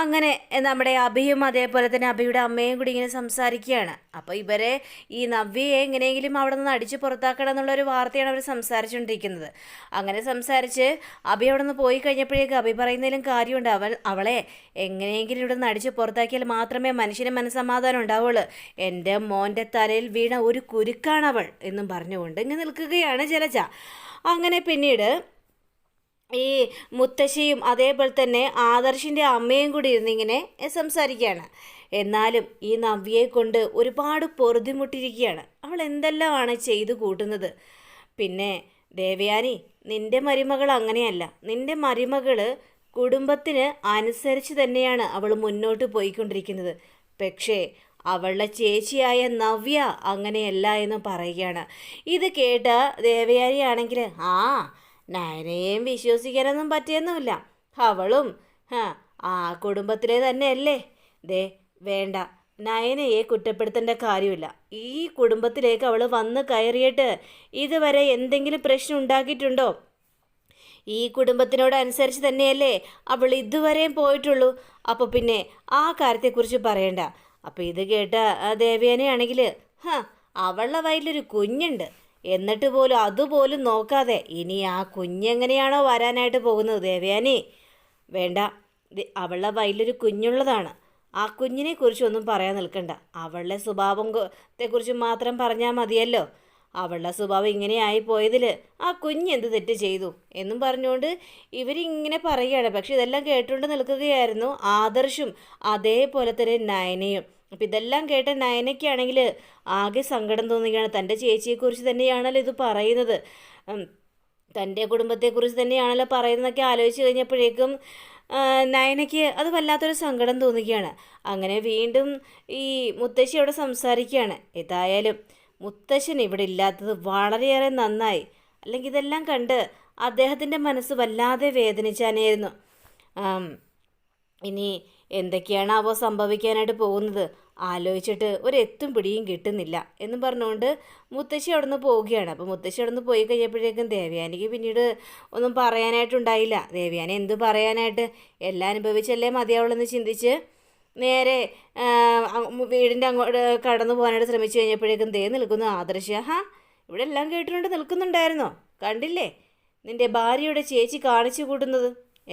അങ്ങനെ നമ്മുടെ അഭിയും അതേപോലെ തന്നെ അഭിയുടെ അമ്മയും കൂടി ഇങ്ങനെ സംസാരിക്കുകയാണ്. അപ്പോൾ ഇവരെ ഈ നവ്യയെ എങ്ങനെയെങ്കിലും അവിടെ നിന്ന് അടിച്ച് പുറത്താക്കണം എന്നുള്ളൊരു വാർത്തയാണ് അവർ സംസാരിച്ചുകൊണ്ടിരിക്കുന്നത്. അങ്ങനെ സംസാരിച്ച് അഭി അവിടെ നിന്ന് പോയി കഴിഞ്ഞപ്പോഴേക്ക് അഭി പറയുന്നതിലും കാര്യമുണ്ട്. അവൾ അവളെ എങ്ങനെയെങ്കിലും ഇവിടെ നിന്ന് അടിച്ച് പുറത്താക്കിയാൽ മാത്രമേ മനുഷ്യന് മനസ്സമാധാനം ഉണ്ടാവുള്ളൂ. എന്റെ മോന്റെ തലയിൽ വീണ ഒരു കുരുക്കാണവൾ എന്നും പറഞ്ഞുകൊണ്ട് ഇങ്ങനെ നിൽക്കുകയാണ് ജലജ. അങ്ങനെ പിന്നീട് ഈ മുത്തശ്ശിയും അതേപോലെ തന്നെ ആദർശിന്റെ അമ്മയും കൂടി ഇരുന്നിങ്ങനെ സംസാരിക്കുകയാണ്. എന്നാലും ഈ നവ്യയെ കൊണ്ട് ഒരുപാട് പൊറുതിമുട്ടിരിക്കുകയാണ് അവൾ എന്തെല്ലാമാണ് ചെയ്തു കൂട്ടുന്നത്? പിന്നെ ദേവയാനി നിന്റെ മരുമകൾ അങ്ങനെയല്ല. നിന്റെ മരുമകൾ കുടുംബത്തിന് അനുസരിച്ച് തന്നെയാണ് അവൾ മുന്നോട്ട് പോയിക്കൊണ്ടിരിക്കുന്നത്. പക്ഷേ അവളുടെ ചേച്ചിയായ നവ്യ അങ്ങനെയല്ല എന്ന് പറയുകയാണ്. ഇത് കേട്ട ദേവയാനിയാണെങ്കിൽ ആ നയനയെയും വിശ്വസിക്കാനൊന്നും പറ്റിയൊന്നുമില്ല. അവളും ആ കുടുംബത്തിലെ തന്നെയല്ലേ? ദേ വേണ്ട. നയനയെ കുറ്റപ്പെടുത്തേണ്ട കാര്യമില്ല. ഈ കുടുംബത്തിലേക്ക് അവൾ വന്ന് കയറിയിട്ട് ഇതുവരെ എന്തെങ്കിലും പ്രശ്നം ഉണ്ടാക്കിയിട്ടുണ്ടോ? ഈ കുടുംബത്തിനോട് അനുസരിച്ച് തന്നെയല്ലേ അവൾ ഇതുവരെയും പോയിട്ടുള്ളൂ. അപ്പോൾ പിന്നെ ആ കാര്യത്തെക്കുറിച്ച് പറയണ്ട. അപ്പോൾ ഇത് കേട്ട ദേവയാനയാണെങ്കിൽ ഹ അവളുടെ വയറ്റിലൊരു കുഞ്ഞുണ്ട്. എന്നിട്ട് പോലും അതുപോലും നോക്കാതെ ഇനി ആ കുഞ്ഞെങ്ങനെയാണോ വരാനായിട്ട് പോകുന്നത് ദേവയാനി? വേണ്ട. അവളുടെ വയലൊരു കുഞ്ഞുള്ളതാണ്. ആ കുഞ്ഞിനെ കുറിച്ചൊന്നും പറയാൻ നിൽക്കണ്ട. അവളുടെ സ്വഭാവത്തെക്കുറിച്ച് മാത്രം പറഞ്ഞാൽ മതിയല്ലോ. അവളുടെ സ്വഭാവം ഇങ്ങനെ ആയി പോയതിൽ ആ കുഞ്ഞ് എന്ത് തെറ്റ് ചെയ്തു എന്നും പറഞ്ഞുകൊണ്ട് ഇവരിങ്ങനെ പറയുകയാണ്. പക്ഷെ ഇതെല്ലാം കേട്ടുകൊണ്ട് നിൽക്കുകയായിരുന്നു ആദർശും അതേപോലെ തന്നെ നയനയും. അപ്പം ഇതെല്ലാം കേട്ട നയനയ്ക്കാണെങ്കിൽ ആകെ സങ്കടം തോന്നുകയാണ്. തന്റെ ചേച്ചിയെക്കുറിച്ച് തന്നെയാണല്ലോ ഇത് പറയുന്നത്. തന്റെ കുടുംബത്തെക്കുറിച്ച് തന്നെയാണല്ലോ പറയുന്നതൊക്കെ ആലോചിച്ച് കഴിഞ്ഞപ്പോഴേക്കും നയനയ്ക്ക് അത് വല്ലാത്തൊരു സങ്കടം തോന്നുകയാണ്. അങ്ങനെ വീണ്ടും ഈ മുത്തശ്ശി അവിടെ സംസാരിക്കുകയാണ്. ഏതായാലും മുത്തശ്ശൻ ഇവിടെ ഇല്ലാത്തത് വളരെയേറെ നന്നായി. അല്ലെങ്കിൽ ഇതെല്ലാം കണ്ട് അദ്ദേഹത്തിന്റെ മനസ്സ് വല്ലാതെ വേദനിച്ചാനായിരുന്നു. ഇനി എന്തൊക്കെയാണ് അവ സംഭവിക്കാനായിട്ട് പോകുന്നത്? ആലോചിച്ചിട്ട് ഒരു എത്തും പിടിയും കിട്ടുന്നില്ല എന്നും പറഞ്ഞുകൊണ്ട് മുത്തശ്ശി അവിടെ നിന്ന് പോവുകയാണ്. അപ്പോൾ മുത്തശ്ശി അവിടെ നിന്ന് പോയി കഴിഞ്ഞപ്പോഴേക്കും ദേവയാനിക്ക് പിന്നീട് ഒന്നും പറയാനായിട്ടുണ്ടായില്ല. ദേവയാനി എന്ത് പറയാനായിട്ട്? എല്ലാം അനുഭവിച്ചല്ലേ മതിയാവുള്ളെന്ന് ചിന്തിച്ച് നേരെ വീടിന്റെ അങ്ങോട്ട് കടന്നു പോകാനായിട്ട് ശ്രമിച്ചു കഴിഞ്ഞപ്പോഴേക്കും ദേ നിൽക്കുന്നു ആദർശ. ഹാ ഇവിടെ എല്ലാം കേട്ടുകൊണ്ട് നിൽക്കുന്നുണ്ടായിരുന്നോ? കണ്ടില്ലേ? നിന്റെ ഭാര്യയുടെ ചേച്ചി കാണിച്ചു കൂട്ടുന്നത്.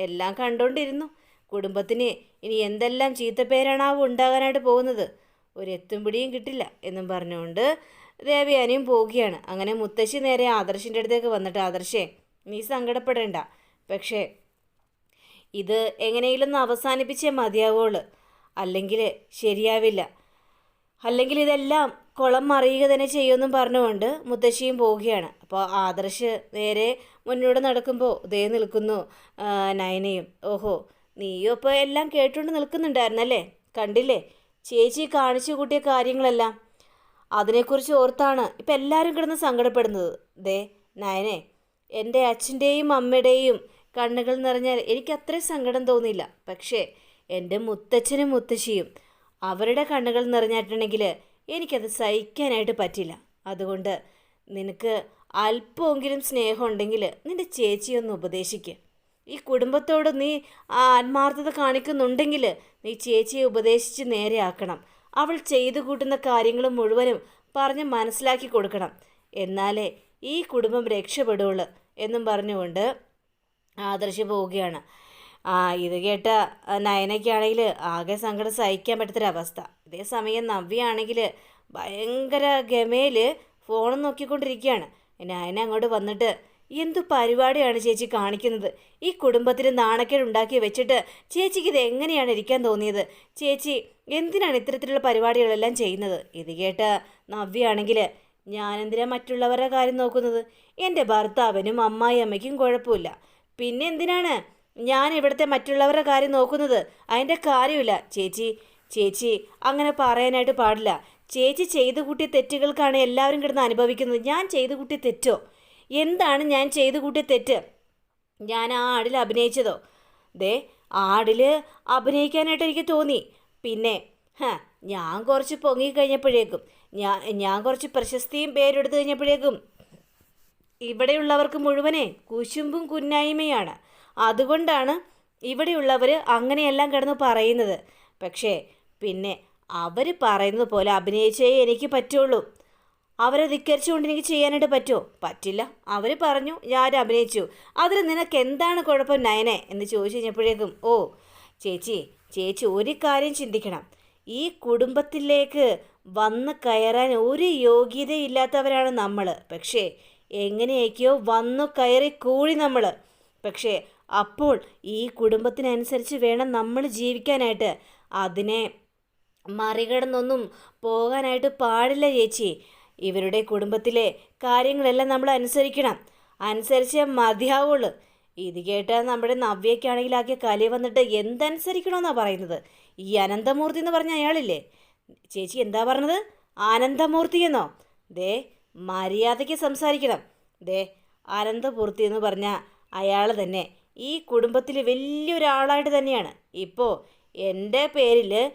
എല്ലാം കണ്ടോണ്ടിരുന്നു. കുടുംബത്തിന് ഇനി എന്തെല്ലാം ചീത്തപ്പേരാണാവും ഉണ്ടാകാനായിട്ട് പോകുന്നത്? ഒരു എത്തും പിടിയും കിട്ടില്ല എന്നും പറഞ്ഞുകൊണ്ട് ദേവയാനിയും പോവുകയാണ്. അങ്ങനെ മുത്തശ്ശി നേരെ ആദർശിന്റെ അടുത്തേക്ക് വന്നിട്ട് ആദർശേ നീ സങ്കടപ്പെടേണ്ട. പക്ഷേ ഇത് എങ്ങനെയെങ്കിലും അവസാനിപ്പിച്ചേ മതിയാവുള്ളൂ. അല്ലെങ്കിൽ ശരിയാവില്ല. അല്ലെങ്കിൽ ഇതെല്ലാം കുളം മറിയുക തന്നെ ചെയ്യുമെന്നും പറഞ്ഞുകൊണ്ട് മുത്തശ്ശിയും പോവുകയാണ്. അപ്പോൾ ആദർശ് നേരെ മുന്നോട്ട് നടക്കുമ്പോൾ ദേ നിൽക്കുന്നു നയനയും. ഓഹോ നീയും ഇപ്പോൾ എല്ലാം കേട്ടുകൊണ്ട് നിൽക്കുന്നുണ്ടായിരുന്നല്ലേ? കണ്ടില്ലേ? ചേച്ചി കാണിച്ചു കൂട്ടിയ കാര്യങ്ങളെല്ലാം. അതിനെക്കുറിച്ച് ഓർത്താണ് ഇപ്പം എല്ലാവരും കിടന്ന് സങ്കടപ്പെടുന്നത്. ദേ നയനെ എന്റെ അച്ഛന്റെയും അമ്മയുടെയും കണ്ണുകൾ നിറഞ്ഞാൽ എനിക്ക് അത്രയും സങ്കടം തോന്നിയില്ല. പക്ഷേ എന്റെ മുത്തച്ഛനും മുത്തശ്ശിയും അവരുടെ കണ്ണുകൾ നിറഞ്ഞിട്ടുണ്ടെങ്കിൽ എനിക്കത് സഹിക്കാനായിട്ട് പറ്റില്ല അതുകൊണ്ട് നിനക്ക് അല്പമെങ്കിലും സ്നേഹം ഉണ്ടെങ്കിൽ നിന്റെ ചേച്ചിയൊന്ന് ഉപദേശിക്കുക ഈ കുടുംബത്തോട് നീ ആത്മാർത്ഥത കാണിക്കുന്നുണ്ടെങ്കിൽ നീ ചേച്ചിയെ ഉപദേശിച്ച് നേരെയാക്കണം. അവൾ ചെയ്തു കൂട്ടുന്ന കാര്യങ്ങൾ മുഴുവനും പറഞ്ഞ് മനസ്സിലാക്കി കൊടുക്കണം. എന്നാലേ ഈ കുടുംബം രക്ഷപ്പെടുള്ളൂ എന്നും പറഞ്ഞുകൊണ്ട് ആദർശ് പോവുകയാണ്. ആ ഇത് കേട്ട നയനയ്ക്കാണെങ്കിൽ ആകെ സങ്കടം സഹിക്കാൻ പറ്റാത്തൊരവസ്ഥ. ഇതേ സമയം നവ്യാണെങ്കിൽ ഭയങ്കര ഗമയിൽ ഫോൺ നോക്കിക്കൊണ്ടിരിക്കുകയാണ്. നയന അങ്ങോട്ട് വന്നിട്ട് എന്തു പരിപാടിയാണ് ചേച്ചി കാണിക്കുന്നത്? ഈ കുടുംബത്തിന് നാണക്കേട് ഉണ്ടാക്കി വെച്ചിട്ട് ചേച്ചിക്ക് ഇത് എങ്ങനെയാണ് ഇരിക്കാൻ തോന്നിയത്? ചേച്ചി എന്തിനാണ് ഇത്തരത്തിലുള്ള പരിപാടികളെല്ലാം ചെയ്യുന്നത്? ഇത് കേട്ട് നവ്യാണെങ്കിൽ ഞാനെന്തിനാ മറ്റുള്ളവരുടെ കാര്യം നോക്കുന്നത്? എന്റെ ഭർത്താവിനും അമ്മായി അമ്മയ്ക്കും കുഴപ്പമില്ല. പിന്നെ എന്തിനാണ് ഞാൻ ഇവിടുത്തെ മറ്റുള്ളവരുടെ കാര്യം നോക്കുന്നത്? അതിന്റെ കാര്യമില്ല. ചേച്ചി ചേച്ചി അങ്ങനെ പറയാനായിട്ട് പാടില്ല. ചേച്ചി ചെയ്തു കൂട്ടിയ തെറ്റുകൾക്കാണ് എല്ലാവരും കിടന്ന് അനുഭവിക്കുന്നത്. ഞാൻ ചെയ്തു കൂട്ടിയ തെറ്റോ? എന്താണ് ഞാൻ ചെയ്തു കൂട്ടിയ തെറ്റ്? ഞാൻ ആ ആടിൽ അഭിനയിച്ചതോ? ദേ ആടിൽ അഭിനയിക്കാനായിട്ട് എനിക്ക് തോന്നി. പിന്നെ ഹാ ഞാൻ കുറച്ച് പൊങ്ങിക്കഴിഞ്ഞപ്പോഴേക്കും ഞാൻ ഞാൻ കുറച്ച് പ്രശസ്തിയും പേരെടുത്തു കഴിഞ്ഞപ്പോഴേക്കും ഇവിടെയുള്ളവർക്ക് മുഴുവനെ കുശുമ്പും കുന്നായ്മയാണ്. അതുകൊണ്ടാണ് ഇവിടെയുള്ളവർ അങ്ങനെയെല്ലാം കിടന്ന് പറയുന്നത്. പക്ഷേ പിന്നെ അവർ പറയുന്നത് പോലെ അഭിനയിച്ചേ എനിക്ക് പറ്റുള്ളൂ. അവരെ ധിക്കരിച്ചുകൊണ്ട് എനിക്ക് ചെയ്യാനായിട്ട് പറ്റുമോ? പറ്റില്ല. അവർ പറഞ്ഞു ഞാൻ അഭിനയിച്ചു. അതിൽ നിനക്ക് എന്താണ് കുഴപ്പം നയനെ? എന്ന് ചോദിച്ചു കഴിഞ്ഞപ്പോഴേക്കും ഓ ചേച്ചി ചേച്ചി ഒരു കാര്യം ചിന്തിക്കണം. ഈ കുടുംബത്തിലേക്ക് വന്ന് കയറാൻ ഒരു യോഗ്യതയില്ലാത്തവരാണ് നമ്മൾ പക്ഷേ എങ്ങനെയൊക്കെയോ വന്നു കയറി കൂടി നമ്മൾ പക്ഷേ അപ്പോൾ ഈ കുടുംബത്തിനനുസരിച്ച് വേണം നമ്മൾ ജീവിക്കാനായിട്ട്. അതിനെ മറികടന്നൊന്നും പോകാനായിട്ട് പാടില്ല ചേച്ചി. ഇവരുടെ കുടുംബത്തിലെ കാര്യങ്ങളെല്ലാം നമ്മൾ അനുസരിക്കണം. അനുസരിച്ചേ മതിയാവുള്ളൂ. ഇത് കേട്ടാൽ നമ്മുടെ നവ്യക്കാണെങ്കിൽ ആകെ കലി വന്നിട്ട് എന്തനുസരിക്കണമെന്നാണ് പറയുന്നത്? ഈ അനന്തമൂർത്തി എന്ന് പറഞ്ഞ അയാളില്ലേ? ചേച്ചി എന്താ പറഞ്ഞത്? ആനന്ദമൂർത്തി എന്നോ? ദേ മര്യാദയ്ക്ക് സംസാരിക്കണം. ദേ അനന്തമൂർത്തി എന്ന് പറഞ്ഞ അയാൾ തന്നെ ഈ കുടുംബത്തിൽ വലിയൊരാളായിട്ട് തന്നെയാണ്. ഇപ്പോൾ എന്റെ പേരിൽ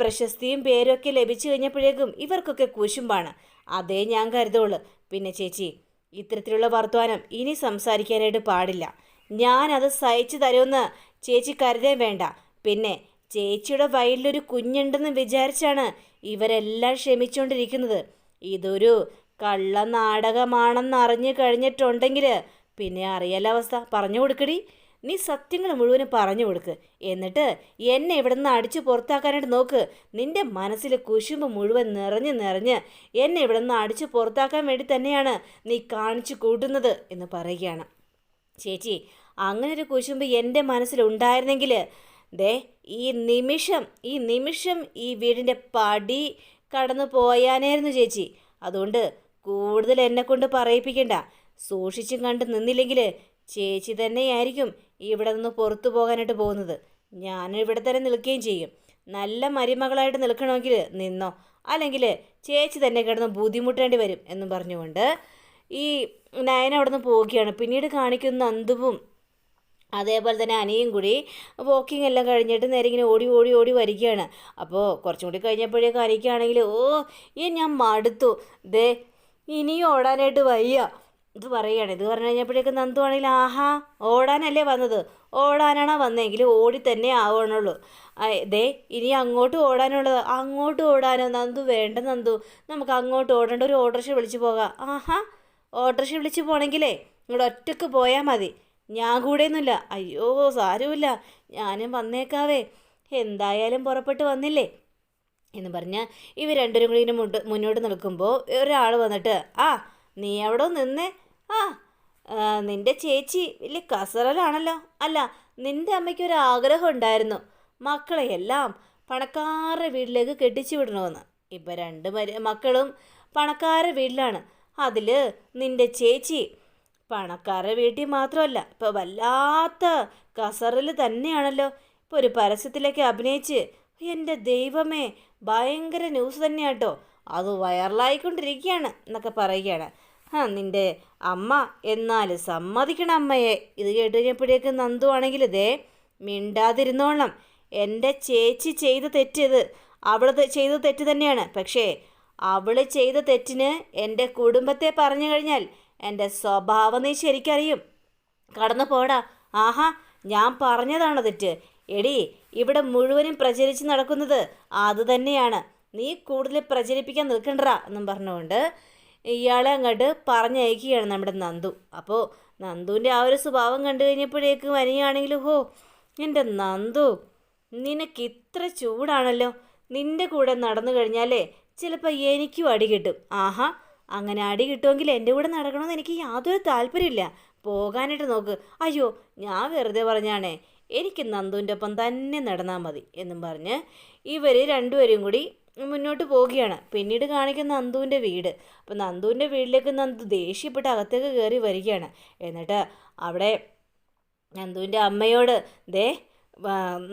പ്രശസ്തിയും പേരൊക്കെ ലഭിച്ചു കഴിഞ്ഞപ്പോഴേക്കും ഇവർക്കൊക്കെ കുശുമ്പാണ്. അതേ ഞാൻ കരുതുള്ളൂ. പിന്നെ ചേച്ചി ഇത്തരത്തിലുള്ള വർത്തമാനം ഇനി സംസാരിക്കാനായിട്ട് പാടില്ല. ഞാനത് സഹിച്ചു തരുമെന്ന് ചേച്ചി കരുതേ വേണ്ട. പിന്നെ ചേച്ചിയുടെ വയലിലൊരു കുഞ്ഞുണ്ടെന്ന് വിചാരിച്ചാണ് ഇവരെല്ലാം ക്ഷമിച്ചുകൊണ്ടിരിക്കുന്നത് ഇതൊരു കള്ള നാടകമാണെന്ന് അറിഞ്ഞു കഴിഞ്ഞിട്ടുണ്ടെങ്കിൽ പിന്നെ അറിയാലോ അവസ്ഥ. പറഞ്ഞു കൊടുക്കടി. നീ സത്യങ്ങൾ മുഴുവനും പറഞ്ഞു കൊടുക്ക്. എന്നിട്ട് എന്നെ ഇവിടെ നിന്ന് അടിച്ചു പുറത്താക്കാനായിട്ട് നോക്ക്. നിന്റെ മനസ്സിൽ കുശുമ്പ് മുഴുവൻ നിറഞ്ഞ് നിറഞ്ഞ് എന്നെ ഇവിടെ നിന്ന് അടിച്ചു പുറത്താക്കാൻ വേണ്ടി തന്നെയാണ് നീ കാണിച്ചു കൂട്ടുന്നത് എന്ന് പറയുകയാണ്. ചേച്ചി അങ്ങനെ ഒരു കുശുമ്പ് എന്റെ മനസ്സിലുണ്ടായിരുന്നെങ്കിൽ ദേ ഈ നിമിഷം ഈ നിമിഷം ഈ വീടിന്റെ പടി കടന്നു പോയാനായിരുന്നു ചേച്ചി. അതുകൊണ്ട് കൂടുതൽ എന്നെ കൊണ്ട് പറയിപ്പിക്കണ്ട. സൂക്ഷിച്ചും കണ്ട് നിന്നില്ലെങ്കിൽ ചേച്ചി തന്നെയായിരിക്കും ഇവിടെ നിന്ന് പുറത്തു പോകാനായിട്ട് പോകുന്നത്. ഞാൻ ഇവിടെ തന്നെ നിൽക്കുകയും ചെയ്യും. നല്ല മരുമകളായിട്ട് നിൽക്കണമെങ്കിൽ നിന്നോ അല്ലെങ്കിൽ ചേച്ചി തന്നെ കിടന്ന് ബുദ്ധിമുട്ടേണ്ടി വരും എന്നും പറഞ്ഞുകൊണ്ട് ഈ നയന അവിടെ നിന്ന് പോവുകയാണ്. പിന്നീട് കാണിക്കുന്ന അന്തുവും അതേപോലെ തന്നെ അനിയും കൂടി വോക്കിംഗ് എല്ലാം കഴിഞ്ഞിട്ട് നേരെ ഇങ്ങനെ ഓടി ഓടി ഓടി വരികയാണ്. അപ്പോൾ കുറച്ചും കൂടി കഴിഞ്ഞപ്പോഴേക്കും അനിക്കാണെങ്കിൽ ഓ ഈ ഞാൻ മടുത്തു. ദേ ഇനിയും ഓടാനായിട്ട് വയ്യ. ഇത് പറയുകയാണ്. ഇത് പറഞ്ഞു കഴിഞ്ഞപ്പോഴേക്കും നന്ദു ആണെങ്കിൽ ആഹാ ഓടാനല്ലേ വന്നത്? ഓടാനാണോ വന്നെങ്കിൽ ഓടി തന്നെ ആവണുള്ളൂ ദേ ഇനി അങ്ങോട്ട് ഓടാനുള്ളത് അങ്ങോട്ട് ഓടാനോ? നന്ദു വേണ്ട നന്ദു നമുക്ക് അങ്ങോട്ട് ഓടേണ്ട ഒരു ഓട്ടോറിക്ഷ വിളിച്ചു പോകാം. ആഹാ ഓട്ടോറിക്ഷ വിളിച്ചു പോകണമെങ്കിലേ ഇങ്ങോട്ട് ഒറ്റയ്ക്ക് പോയാൽ മതി. ഞാൻ കൂടെയൊന്നുമില്ല അയ്യോ സാരമില്ല. ഞാനും വന്നേക്കാവേ. എന്തായാലും പുറപ്പെട്ട് വന്നില്ലേ? എന്ന് പറഞ്ഞ് ഇവർ രണ്ടുപേരും കൂടി ഇങ്ങനെ മുന്നോട്ട് നിൽക്കുമ്പോൾ ഒരാൾ വന്നിട്ട് ആ നീ അവിടെ നിന്ന്? ആ നിന്റെ ചേച്ചി വലിയ കസറലാണല്ലോ. അല്ല നിന്റെ അമ്മയ്ക്ക് ഒരു ആഗ്രഹം ഉണ്ടായിരുന്നു. മക്കളെ എല്ലാം പണക്കാരുടെ വീട്ടിലേക്ക് കെട്ടിച്ചു വിടണമെന്ന്. ഇപ്പം രണ്ട് മക്കളും പണക്കാരുടെ വീട്ടിലാണ്. അതിൽ നിന്റെ ചേച്ചി പണക്കാരുടെ വീട്ടിൽ മാത്രമല്ല ഇപ്പോൾ വല്ലാത്ത കസറിൽ തന്നെയാണല്ലോ. ഇപ്പോൾ ഒരു പരസ്യത്തിലേക്ക് അഭിനയിച്ച് എന്റെ ദൈവമേ ഭയങ്കര ന്യൂസ് തന്നെയാട്ടോ. അത് വൈറലായിക്കൊണ്ടിരിക്കുകയാണ് എന്നൊക്കെ പറയുകയാണ്. ആ അമ്മ എന്നാൽ സമ്മതിക്കണം അമ്മയെ. ഇത് കേട്ട് കഴിഞ്ഞപ്പോഴേക്കും നന്ദു ആണെങ്കിൽ ഇതേ മിണ്ടാതിരുന്നോളണം. എന്റെ ചേച്ചി ചെയ്ത തെറ്റിത് അവൾ ചെയ്ത തെറ്റ് തന്നെയാണ്. പക്ഷേ അവൾ ചെയ്ത തെറ്റിന് എന്റെ കുടുംബത്തെ പറഞ്ഞു കഴിഞ്ഞാൽ എന്റെ സ്വഭാവം നീ ശരിക്കറിയും. കടന്നു പോടാ. ആഹാ ഞാൻ പറഞ്ഞതാണോ തെറ്റ്. എടി ഇവിടെ മുഴുവനും പ്രചരിച്ച് നടക്കുന്നത് അത് തന്നെയാണ്. നീ കൂടുതൽ പ്രചരിപ്പിക്കാൻ നിൽക്കണ്ടടാ എന്നും പറഞ്ഞുകൊണ്ട് ഇയാളെ അങ്ങോട്ട് പറഞ്ഞയക്കുകയാണ് നമ്മുടെ നന്ദു. അപ്പോൾ നന്ദുവിന്റെ ആ ഒരു സ്വഭാവം കണ്ടു കഴിഞ്ഞപ്പോഴേക്കും വരികയാണെങ്കിൽ ഹോ എന്റെ നന്ദു നിനക്ക് ഇത്ര ചൂടാണല്ലോ. നിന്റെ കൂടെ നടന്നു കഴിഞ്ഞാലേ ചിലപ്പോൾ എനിക്കും അടി കിട്ടും. ആഹാ അങ്ങനെ അടി കിട്ടുമെങ്കിൽ എന്റെ കൂടെ നടക്കണമെന്ന് എനിക്ക് യാതൊരു താല്പര്യമില്ല. പോകാനായിട്ട് നോക്ക്. അയ്യോ ഞാൻ വെറുതെ പറഞ്ഞാണേ എനിക്ക് നന്ദുവിന്റെ ഒപ്പം തന്നെ നടന്നാൽ മതി എന്നും പറഞ്ഞ് ഇവർ രണ്ടുപേരും കൂടി മുന്നോട്ട് പോവുകയാണ്. പിന്നീട് കാണിക്കുന്ന നന്ദുവിന്റെ വീട്. അപ്പോൾ നന്ദുവിന്റെ വീട്ടിലേക്ക് നന്ദു ദേഷ്യപ്പെട്ട് അകത്തേക്ക് കയറി വരികയാണ്. എന്നിട്ട് അവിടെ നന്ദുവിന്റെ അമ്മയോട് ദേ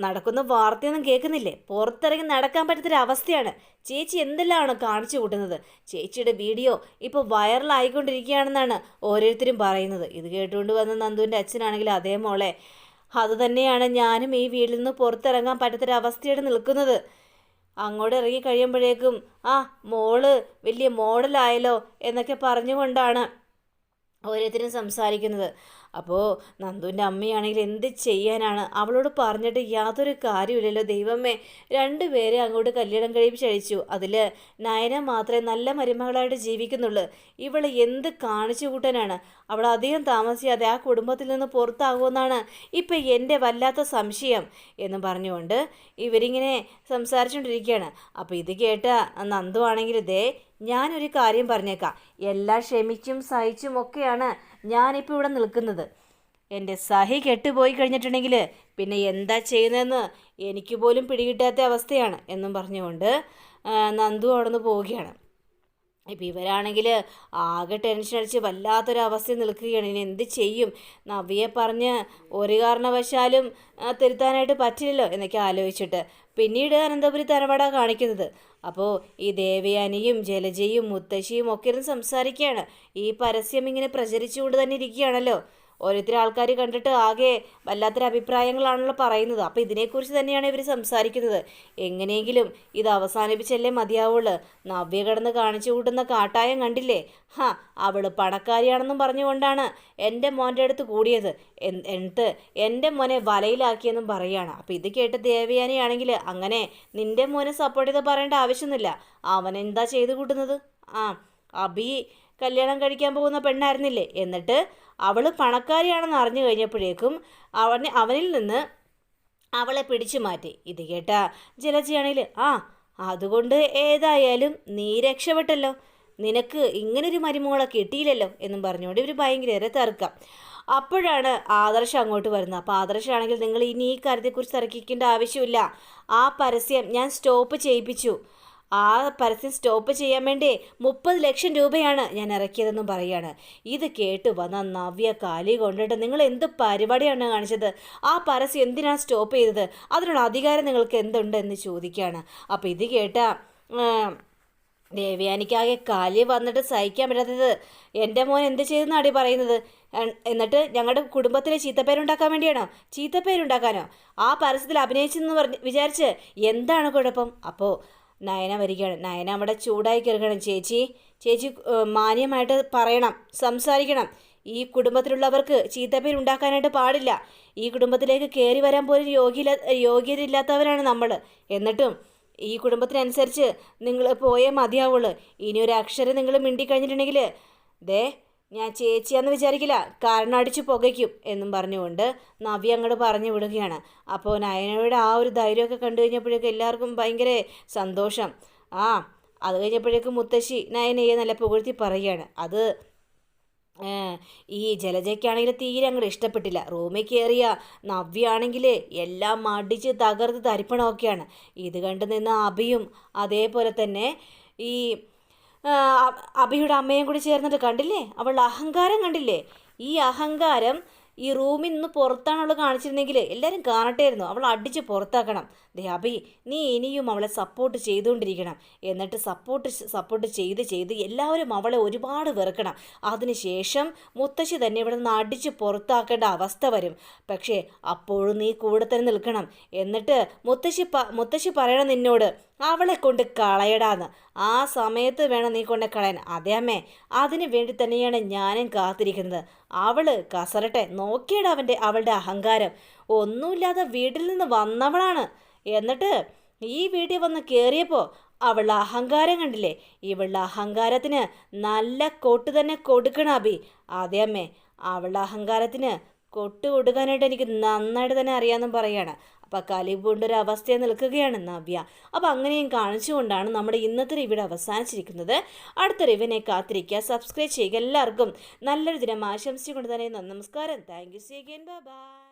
നടക്കുന്ന വാർത്തയൊന്നും കേൾക്കുന്നില്ലേ? പുറത്തിറങ്ങി നടക്കാൻ പറ്റാത്തൊരവസ്ഥയാണ് ചേച്ചി എന്തെല്ലാമാണ് കാണിച്ചു കൂട്ടുന്നത്? ചേച്ചിയുടെ വീഡിയോ ഇപ്പോൾ വൈറലായിക്കൊണ്ടിരിക്കുകയാണെന്നാണ് ഓരോരുത്തരും പറയുന്നത്. ഇത് കേട്ടുകൊണ്ട് വന്ന നന്ദുവിന്റെ അച്ഛനാണെങ്കിൽ അതേ മോളെ അതുതന്നെയാണ് ഞാനും ഈ വീട്ടിൽ നിന്ന് പുറത്തിറങ്ങാൻ പറ്റാത്തൊരവസ്ഥയോടെ നിൽക്കുന്നത്. അങ്ങോട്ട് ഇറങ്ങി കഴിയുമ്പോഴേക്കും ആ മോൾ വലിയ മോഡലായല്ലോ എന്നൊക്കെ പറഞ്ഞുകൊണ്ടാണ് ഓരോരുത്തരും സംസാരിക്കുന്നത്. അപ്പോൾ നന്ദുവിന്റെ അമ്മയാണെങ്കിൽ എന്ത് ചെയ്യാനാണ്? അവളോട് പറഞ്ഞിട്ട് യാതൊരു കാര്യമില്ലല്ലോ ദൈവമേ. രണ്ടുപേരെ അങ്ങോട്ട് കല്യാണം കഴിപ്പിച്ചഴിച്ചു അതിൽ നയന മാത്രമേ നല്ല മരുമകളായിട്ട് ജീവിക്കുന്നുള്ളൂ. ഇവൾ എന്ത് കാണിച്ചു കൂട്ടാനാണ്? അവൾ അധികം താമസിയാതെ ആ കുടുംബത്തിൽ നിന്ന് പുറത്താകുമെന്നാണ് ഇപ്പം എന്റെ വല്ലാത്ത സംശയം എന്ന് പറഞ്ഞുകൊണ്ട് ഇവരിങ്ങനെ സംസാരിച്ചുകൊണ്ടിരിക്കുകയാണ്. അപ്പോൾ ഇത് കേട്ട നന്ദു ആണെങ്കിൽ ദേ ഞാനൊരു കാര്യം പറഞ്ഞേക്കാം. എല്ലാം ക്ഷമിച്ചും സഹിച്ചും ഒക്കെയാണ് ഞാനിപ്പോൾ ഇവിടെ നിൽക്കുന്നത്. എന്റെ സഹി കെട്ടുപോയി കഴിഞ്ഞിട്ടുണ്ടെങ്കിൽ പിന്നെ എന്താ ചെയ്യുന്നതെന്ന് എനിക്ക് പോലും പിടികിട്ടാത്ത അവസ്ഥയാണ് എന്നും പറഞ്ഞുകൊണ്ട് നന്ദു അവിടെ നിന്ന് പോവുകയാണ്. ഇപ്പം ഇവരാണെങ്കിൽ ആകെ ടെൻഷൻ അടിച്ച് വല്ലാത്തൊരു അവസ്ഥ നിൽക്കുകയാണ്. ഇനി എന്ത് ചെയ്യും? നവിയെ പറഞ്ഞ് ഒരു കാരണവശാലും തിരുത്താനായിട്ട് പറ്റില്ലല്ലോ എന്നൊക്കെ ആലോചിച്ചിട്ട്. പിന്നീട് അനന്തപുരി തറവാട കാണിക്കുന്നത്. അപ്പോൾ ഈ ദേവയാനിയും ജലജയും മുത്തശ്ശിയും ഒക്കെ ഇരുന്ന് സംസാരിക്കുകയാണ്. ഈ പരസ്യം ഇങ്ങനെ പ്രചരിച്ചുകൊണ്ട് തന്നെ ഇരിക്കുകയാണല്ലോ. ഓരോരുത്തർ ആൾക്കാർ കണ്ടിട്ട് ആകെ വല്ലാത്തൊരു അഭിപ്രായങ്ങളാണല്ലോ പറയുന്നത്. അപ്പോൾ ഇതിനെക്കുറിച്ച് തന്നെയാണ് ഇവർ സംസാരിക്കുന്നത്. എങ്ങനെയെങ്കിലും ഇത് അവസാനിപ്പിച്ചല്ലേ മതിയാവുള്ളൂ. നവ്യ കിടന്ന് കാണിച്ചു കൂട്ടുന്ന കാട്ടായം കണ്ടില്ലേ? ഹാ അവൾ പണക്കാരിയാണെന്നും പറഞ്ഞുകൊണ്ടാണ് എന്റെ മോന്റെ അടുത്ത് കൂടിയത്. എന്നിട്ട് എന്റെ മോനെ വലയിലാക്കിയെന്നും പറയുകയാണ് അപ്പോൾ ഇത് കേട്ട് ദേവയാനിയാണെങ്കിൽ അങ്ങനെ നിന്റെ മോനെ സപ്പോർട്ട് ചെയ്ത് പറയേണ്ട ആവശ്യമൊന്നുമില്ല. അവൻ എന്താ ചെയ്തു കൂട്ടുന്നത്? ആ അബി കല്യാണം കഴിക്കാൻ പോകുന്ന പെണ്ണായിരുന്നില്ലേ? എന്നിട്ട് അവൾ പണക്കാരിയാണെന്ന് അറിഞ്ഞു കഴിഞ്ഞപ്പോഴേക്കും അവനെ അവനിൽ നിന്ന് അവളെ പിടിച്ചു മാറ്റി. ഇത് കേട്ട ജലജയാണെങ്കിൽ ആ അതുകൊണ്ട് ഏതായാലും നീ രക്ഷപ്പെട്ടല്ലോ. നിനക്ക് ഇങ്ങനൊരു മരുമോളെ കിട്ടിയില്ലല്ലോ എന്നും പറഞ്ഞുകൊണ്ട് ഇവർ ഭയങ്കര തർക്കം. അപ്പോഴാണ് ആദർശം അങ്ങോട്ട് വരുന്നത്. അപ്പോൾ ആദർശമാണെങ്കിൽ നിങ്ങൾ ഇനി ഈ കാര്യത്തെക്കുറിച്ച് തർക്കിക്കേണ്ട ആവശ്യമില്ല. ആ പരസ്യം ഞാൻ സ്റ്റോപ്പ് ചെയ്യിപ്പിച്ചു. ആ പരസ്യം സ്റ്റോപ്പ് ചെയ്യാൻ വേണ്ടി മുപ്പത് ലക്ഷം രൂപയാണ് ഞാൻ ഇറക്കിയതെന്നും പറയാണ് ഇത് കേട്ട് വന്ന നവ്യ കാലി കൊണ്ടിട്ട് നിങ്ങൾ എന്ത് പരിപാടിയാണ് കാണിച്ചത്? ആ പരസ്യം എന്തിനാണ് സ്റ്റോപ്പ് ചെയ്തത്? അതിനുള്ള അധികാരം നിങ്ങൾക്ക് എന്തുണ്ട് എന്ന് ചോദിക്കുകയാണ്. അപ്പോൾ ഇത് കേട്ട ദേവ്യാനിക്കാകെ കാലി വന്നിട്ട് സഹിക്കാൻ പറ്റാത്തത് എന്റെ മോൻ എന്ത് ചെയ്തെന്നാടി പറയുന്നത്? എന്നിട്ട് ഞങ്ങളുടെ കുടുംബത്തിലെ ചീത്തപ്പേരുണ്ടാക്കാൻ വേണ്ടിയാണോ? ചീത്തപ്പേരുണ്ടാക്കാനോ? ആ പരസ്യത്തിൽ അഭിനയിച്ചെന്ന് പറഞ്ഞ് വിചാരിച്ച് എന്താണ് കുഴപ്പം? അപ്പോൾ നയന വരികയാണ്. നയന അവിടെ ചൂടായി കയറുകയാണ് ചേച്ചി ചേച്ചി മാന്യമായിട്ട് പറയണം സംസാരിക്കണം. ഈ കുടുംബത്തിലുള്ളവർക്ക് ചീത്തപ്പേര് ഉണ്ടാക്കാനായിട്ട് പാടില്ല. ഈ കുടുംബത്തിലേക്ക് കയറി വരാൻ പോലും യോഗ്യല ഇല്ലാത്തവരാണ് നമ്മൾ എന്നിട്ടും ഈ കുടുംബത്തിനനുസരിച്ച് നിങ്ങൾ പോയേ മതിയാവുള്ളൂ. ഇനി ഒരു അക്ഷരം നിങ്ങൾ മിണ്ടിക്കഴിഞ്ഞിട്ടുണ്ടെങ്കിൽ ദേ ഞാൻ ചേച്ചിയാന്ന് വിചാരിക്കില്ല. കാരണം അടിച്ച് പുകയ്ക്കും എന്നും പറഞ്ഞുകൊണ്ട് നവ്യ അങ്ങോട്ട് പറഞ്ഞു വിടുകയാണ്. അപ്പോൾ നയനയുടെ ആ ഒരു ധൈര്യമൊക്കെ കണ്ടു കഴിഞ്ഞപ്പോഴേക്കും എല്ലാവർക്കും ഭയങ്കര സന്തോഷം. ആ അത് കഴിഞ്ഞപ്പോഴേക്കും മുത്തശ്ശി നയനയെ നല്ല പുകഴ്ത്തി പറയുകയാണ്. അത് ഈ ജലജയ്ക്കാണെങ്കിൽ തീരെ അങ്ങോട്ട് ഇഷ്ടപ്പെട്ടില്ല. റൂമിൽ കയറിയ നവ്യാണെങ്കിൽ എല്ലാം മടിച്ച് തകർത്ത് തരിപ്പണമൊക്കെയാണ്. ഇത് കണ്ടു നിന്ന് അഭിയും അതേപോലെ തന്നെ ഈ അഭിയുടെ അമ്മയും കൂടി ചേർന്നിട്ട് കണ്ടില്ലേ? അവളുടെ അഹങ്കാരം കണ്ടില്ലേ? ഈ അഹങ്കാരം ഈ റൂമിൽ നിന്ന് പുറത്താണ് അവൾ കാണിച്ചിരുന്നെങ്കിൽ എല്ലാവരും കാണട്ടായിരുന്നു അവൾ അടിച്ച് പുറത്താക്കണം. ദേ അഭി നീ ഇനിയും അവളെ സപ്പോർട്ട് ചെയ്തുകൊണ്ടിരിക്കണം. എന്നിട്ട് സപ്പോർട്ട് സപ്പോർട്ട് ചെയ്ത് ചെയ്ത് എല്ലാവരും അവളെ ഒരുപാട് വെറുക്കണം. അതിനുശേഷം മുത്തശ്ശി തന്നെ ഇവിടെ നിന്ന് അടിച്ച് പുറത്താക്കേണ്ട അവസ്ഥ വരും. പക്ഷേ അപ്പോഴും നീ കൂടെ തന്നെ നിൽക്കണം. എന്നിട്ട് മുത്തശ്ശി മുത്തശ്ശി പറയണം നിന്നോട് അവളെ കൊണ്ട് കളയടാന്ന്. ആ സമയത്ത് വേണം നീ കൊണ്ട് കളയാൻ. അതെ അമ്മേ അതിന് വേണ്ടി തന്നെയാണ് ഞാനും കാത്തിരിക്കുന്നത്. അവൾ കസറട്ടെ നോക്കിയട അവന്റെ അവളുടെ അഹങ്കാരം. ഒന്നുമില്ലാതെ വീട്ടിൽ നിന്ന് വന്നവളാണ്. എന്നിട്ട് ഈ വീട്ടിൽ വന്ന് കയറിയപ്പോൾ അവളുടെ അഹങ്കാരം കണ്ടില്ലേ? ഇവളുടെ അഹങ്കാരത്തിന് നല്ല കൊട്ട് തന്നെ കൊടുക്കണം അബി. അതെ അമ്മേ അവളുടെ അഹങ്കാരത്തിന് കൊട്ട് കൊടുക്കാനായിട്ട് എനിക്ക് നന്നായിട്ട് തന്നെ അറിയാമെന്നും പറയാണ്. അപ്പം കലിപൂണ്ടൊരു അവസ്ഥയെ നിൽക്കുകയാണ് നവ്യ. അപ്പോൾ അങ്ങനെയും കാണിച്ചുകൊണ്ടാണ് നമ്മുടെ ഇന്നത്തെ റിവ്യൂടെ അവസാനിച്ചിരിക്കുന്നത്. അടുത്ത റിവ്യൂനെ കാത്തിരിക്കുക. സബ്സ്ക്രൈബ് ചെയ്യുക. എല്ലാവർക്കും നല്ലൊരു ദിനം ആശംസിച്ചുകൊണ്ട് തന്നെ നമസ്കാരം. Thank you see again bye